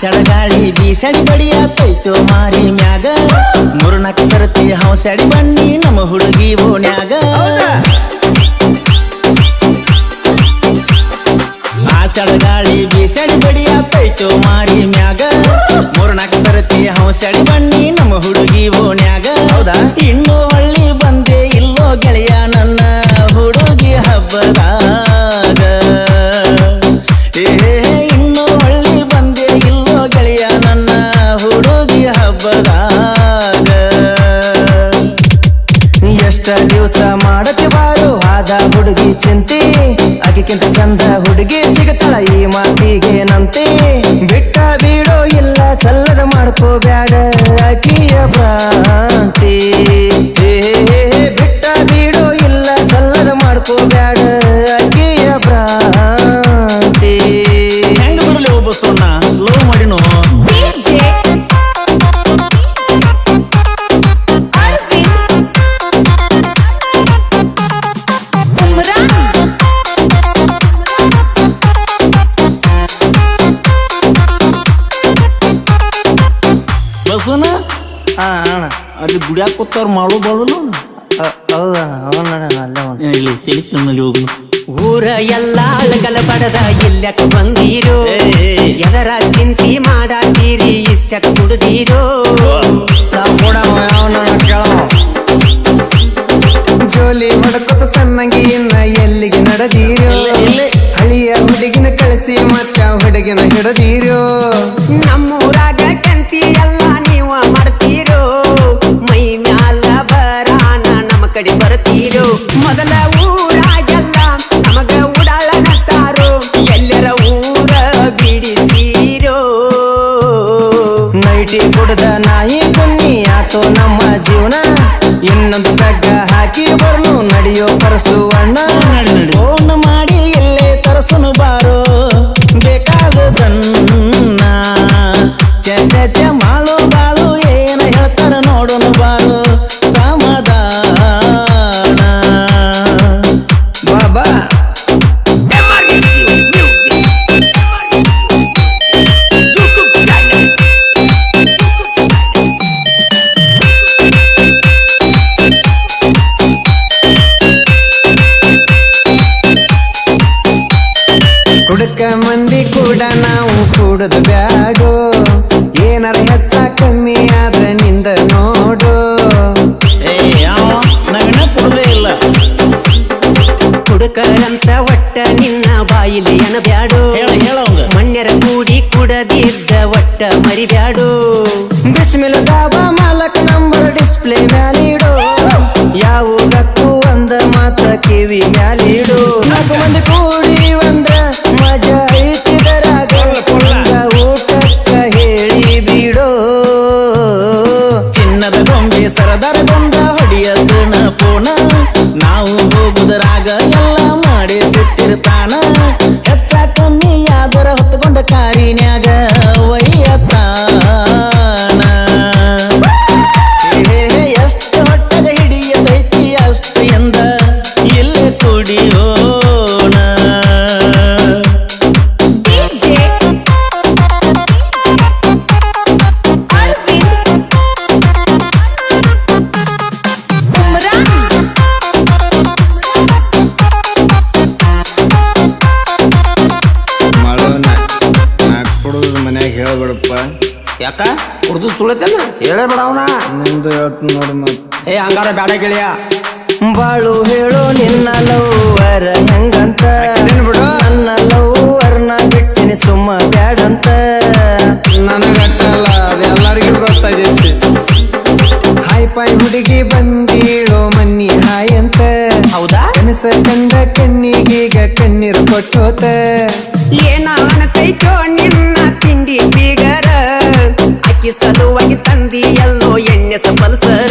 ಸೆಳಗಾಳಿ ಬೀಸಡಿ ಬಡಿಯಾತೈತೋ ಮಾರಿ ಮ್ಯಾಗ. ಮೂರ್ನಾಲ್ಕು ಸರತಿ ಹೌಸಡಿ ಬನ್ನಿ ನಮ್ಮ ಹುಡುಗಿ ಓಣ್ಯಾಗ. ಆ ಸೆಳಗಾಳಿ ಬೀಸಡಿ ಬಡಿಯಾತೈತೋ ಮಾರಿ ಮ್ಯಾಗ. ಮೂರ್ನಾಲ್ಕು ಸರತಿ ಹೌಸಡಿ ಬನ್ನಿ ನಮ್ಮ ಹುಡುಗಿ ಓಣ್ಯಾಗ. ಹೌದಾ? ಇನ್ನು ಹಳ್ಳಿ ಬಂದೆ ಇಲ್ಲೋ ಗೆಳೆಯ ನನ್ನ ಹುಡುಗಿ ಹಬ್ಬದಾಗ ಎಷ್ಟ ದಿವಸ ಮಾಡತಿ ಬಾರು ಆದ ಹುಡುಗಿ ಚಿಂತಿ. ಅದಕ್ಕಿಂತ ಚಂದ ಹುಡುಗಿ ಸಿಗತಾಳ ಈ ಮಾತಿಗೆ ಮಾತಿಗೇನಂತೆ ಬಿಟ್ಟ ಅಲ್ಲಿ ಗುಡಿಯಾಕ ಕೂತಾರ ಮಾಡು ಬಾಳಲು ಹೌದಣ್ಣ ಅವನ ಅಲ್ಲೇ ಅವ್ನು. ಇಲ್ಲಿ ತಲಿ ತಿನ್ನಲಿ ಹೋಗು ಊರ ಎಲ್ಲ ಅಳಗಲ ಬಡದ ಇಲ್ಲಕ ಬಂದೀರೋ ಏ, ಏ. ಎದರ ಚಿಂತಿ ಮಾಡಾತೀರಿ ಇಷ್ಟಕ ಕುಡ್ದೀರೋ ನಾ ಕೂಡ ಅವನ ಕೇಳವ ಜೋಲಿ ಹೊಡ್ಕೊತ ಸಣ್ಣಂಗಿ ಇನ್ನ ಎಲ್ಲಿಗೆ ನಡೆದೀರೋ ಇಲ್ಲೇ, ಇಲ್ಲೇ. ಹಳಿಯ ಹುಡುಗಿನ ಕಳಿಸಿ ಮತ್ತ ಹುಡುಗಿನ ಹಿಡದೀರೋ ಬರ್ತೀರೋ ಮೊದಲ ಊರಾಗೆಲ್ಲ ನಮಗ ಉಡಾಳ ನತ್ತಾರೋ ಎಲ್ಲರ ಊರ ಬಿಡಿಸೀರೋ? ನೈಟಿ ಕುಡ್ದ ನಾಯಿ ಕುನ್ನಿ ಆತೋ ನಮ್ಮ ಜೀವನ. ಇನ್ನೊಂದು ಬೆಗ್ಗ ಹಾಕಿ ಬರ್ನು ನಡೆಯೋ ಪರಸುವಣ್ಣ. ಫೋನ್ ಮಾಡಿ ಎಲ್ಲೇ ತರಸನು ಬಾರೋ? ಬೇಕಾದದನ್ನ ಚ ಚ ಮಾಡು ಬಾಳು ಏನ ಹೇಳ್ತಾರ ನೋಡೋನು ಬಾರು? ಕುಡಕ ಮಂದಿ ಕೂಡ ನಾವು ಕೂಡದು ಬ್ಯಾಡೋ. ಏನಾರ ಹೆಚ್ಚ ಕಮ್ಮಿ ಆದ್ರೆ ನಿಂದ ನೋಡು. ಯಾವ? ಇಲ್ಲ. ಕುಡುಕರಂತ ಒಟ್ಟ ನಿನ್ನ ಬಾಯಿಲಿ ಬ್ಯಾಡು. ಹೇಳ ಹೇಳವಂಗ ಮಣ್ಯರ ಕೂಡಿ ಕುಡದಿದ್ದ ಒಟ್ಟ ಮರಿಬ್ಯಾಡು ಬಿಸ್ಮಿಲ್ ದಾಬಾ ಮಾಲಕ್ ನಂಬರ್ ಡಿಸ್ಪ್ಲೇ ಮ್ಯಾಲಿಡು. ಯಾವುದಕ್ಕೂ ಒಂದ ಮಾತ ಕಿವಿ ಮ್ಯಾಲಿಡು. ನಾಲ್ಕು ಮಂದಿ ಕೂಡಿ ಒಂದ ಸರದಾರ ಬಂದ ಹೊಡಿಯದನ ಪೋಣ ನಾವು ಯಾಕ? ಕುಡ್ದು ಸುಳತೇನ ಹೇಳೇ ಬಿಡವನ ನಿಂದು ಹೇಳ್ತೀನಿ ನೋಡಿ ಮತ್ತೆ ಏ ಹಂಗಾರ ಬ್ಯಾಡ ಗೆಳೆಯ. ಬಾಳು ಹೇಳು ನಿನ್ನ ಲವ್ವರ ಹೆಂಗಂತ. ಬಿಡು. ನನ್ನ ಲವ್ವರ್ನ ಬಿಟ್ಟಿನಿ ಸುಮ್ಮ ಬ್ಯಾಡಂತ. ನನಗಟ್ಟಲ್ಲ ಅದು ಎಲ್ಲರಿಗೂ ಗೊತ್ತಾಗೈತಿ. ಹಾಯ್ ಪಾಯ್ ಹುಡುಗಿ ಬಂದೀಳೋ ಮನ್ನಿ ಹಾಯ್ ಅಂತ. ಹೌದಾ? ಕನಸ ಕಂಡ ಕಣ್ಣಿಗೀಗ ಕಣ್ಣೀರು ಕೊಟ್ಟೋತ.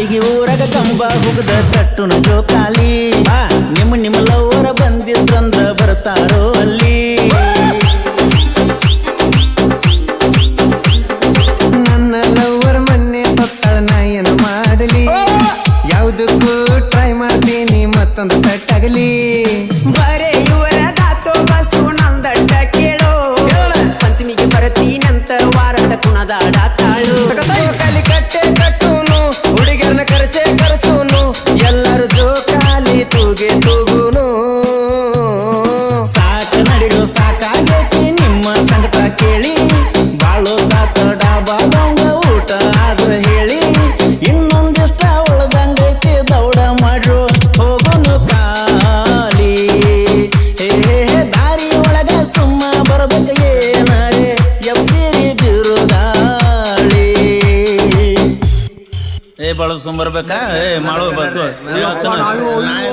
ಪಾಳಿಗೆ ಊರಾಗ ಕಂಬ ಹುಗದ ತಟ್ಟುನ ಜೋಕಾಲಿ ನಿಮ್ಮ ನಿಮ್ಮ ಲವರ ಬಂದಿತ್ತಂದ್ರ ಬರ್ತಾರೋ ಅಲ್ಲಿ. ಏ ಬಳ್ ಸುಂಬರ್ಬೇಕಾ ಏ ಮಾಡು ಬಸ್ಸು ನಾಯಿ